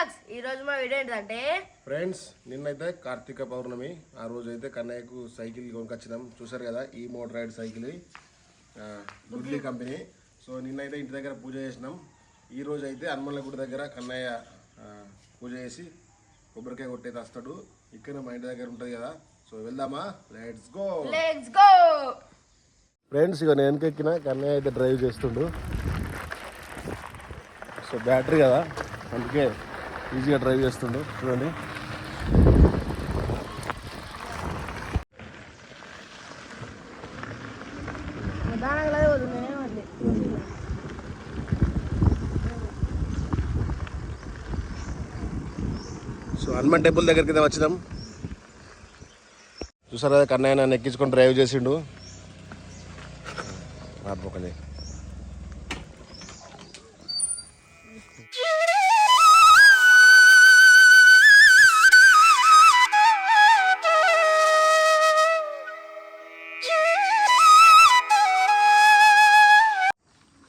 Blogs ఈ రోజు మా వీడియో ఏంటంటే ఫ్రెండ్స్ నిన్నైతే కార్తీక పౌర్ణమి ఆ రోజు అయితే కన్నయ్యకు సైకిల్ కొనుకొచ్చినాం. చూసారు కదా ఈ మోటర్ రైడ్ సైకిల్ గుడ్లీ కంపెనీ. సో నిన్నైతే ఇంటి దగ్గర పూజ చేసినాం. ఈ రోజు అయితే హనుమల గుడి దగ్గర కన్నయ్య పూజ చేసి కొబ్బరికాయ కొట్టేది వస్తాడు. ఇక్కడ మా ఇంటి దగ్గర ఉంటుంది కదా. సో వెళ్దామా? Let's go let's go friends ఇక నేను ఎక్కిన కన్నయ్య అయితే డ్రైవ్ చేస్తుండు. సో బ్యాటరీ కదా అందుకే ఈజీగా డ్రైవ్ చేస్తుండు. చూడండి. సో హనుమాన్ టెంపుల్ దగ్గరికి వచ్చినాం. చూసారా కన్నయ్య నన్ను ఎక్కించుకొని డ్రైవ్ చేసిండు. మాట్లాడుకోండి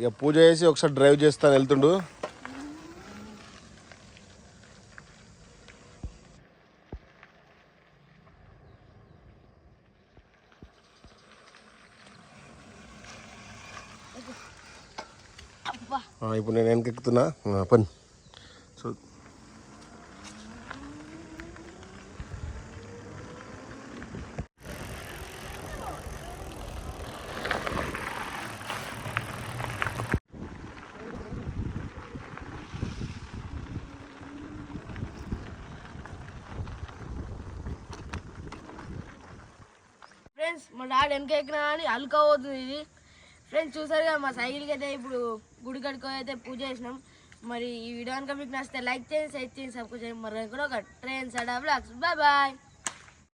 ఇక పూజ చేసి ఒకసారి డ్రైవ్ చేస్తాను వెళ్తుండు. ఇప్పుడు నేను వెనకెక్కుతున్నా. పని. ఫ్రెండ్స్ మా డాడీ వెనక ఎక్కినా అని అల్కపోతుంది ఇది. ఫ్రెండ్స్ చూసారు కదా మా సైకిల్కి అయితే ఇప్పుడు గుడి కడుకో అయితే పూజ చేసినాం. మరి ఈ వీడియో కనుక మీకు నచ్చితే లైక్ చేయండి షేర్ చేయండి సబ్స్క్రైబ్ చేయండి. మరి కూడా ఒక ట్రైన్ సడా బ్లాగ్స్. Bye bye.